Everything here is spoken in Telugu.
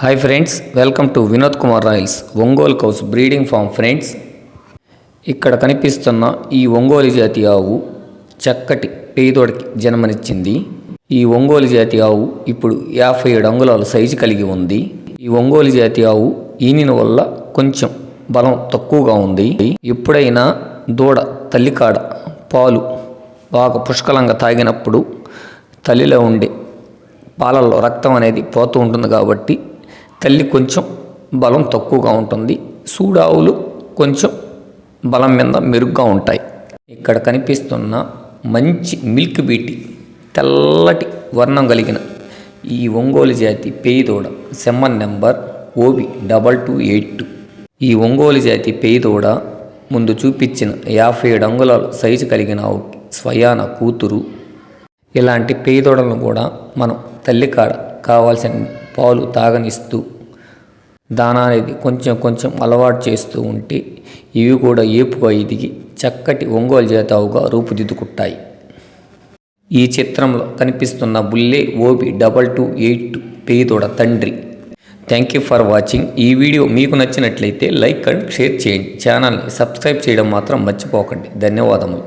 Hi friends welcome to Vinod Kumar royals Ongole cows breeding farm friends ఇక్కడ కనిపిస్తున్న ఈ ఒంగోలు జాతి ఆవు చక్కటి పేదోడికి జన్మనిచ్చింది. ఈ ఒంగోలు జాతి ఆవు ఇప్పుడు యాభై ఏడు అంగుళాల సైజు కలిగి ఉంది. ఈ ఒంగోలు జాతి ఆవు ఈనిన వల్ల కొంచెం బలం తక్కువగా ఉంది. ఎప్పుడైనా దూడ తల్లికాడ పాలు బాగా పుష్కలంగా తాగినప్పుడు తల్లిలో ఉండే పాలల్లో రక్తం అనేది పోతూ ఉంటుంది కాబట్టి తల్లి కొంచెం బలం తక్కువగా ఉంటుంది. సూడావులు కొంచెం బలం మీద మెరుగ్గా ఉంటాయి. ఇక్కడ కనిపిస్తున్న మంచి మిల్క్ బీటి తెల్లటి వర్ణం కలిగిన ఈ ఒంగోలు జాతి పేయిదోడ semen number OB double two eight two. ఈ ఒంగోలు జాతి పేయిదోడ ముందు చూపించిన యాభై ఏడు అంగుళాల సైజు కలిగిన స్వయాన కూతురు. ఇలాంటి పేదోడలను కూడా మనం తల్లికాడ కావాల్సిన పాలు తాగనిస్తూ దానా అనేది కొంచెం కొంచెం అలవాటు చేస్తూ ఉంటే ఇవి కూడా ఏపుగా ఎదిగి చక్కటి ఒంగోలు జాతావుగా రూపుదిద్దుకుంటాయి. ఈ చిత్రంలో కనిపిస్తున్న బుల్లే OB double two eight two పేదోడ తండ్రి. Thank you for watching. ఈ వీడియో మీకు నచ్చినట్లయితే లైక్ అండ్ షేర్ చేయండి. ఛానల్ని సబ్స్క్రైబ్ చేయడం మాత్రం మర్చిపోకండి. ధన్యవాదములు.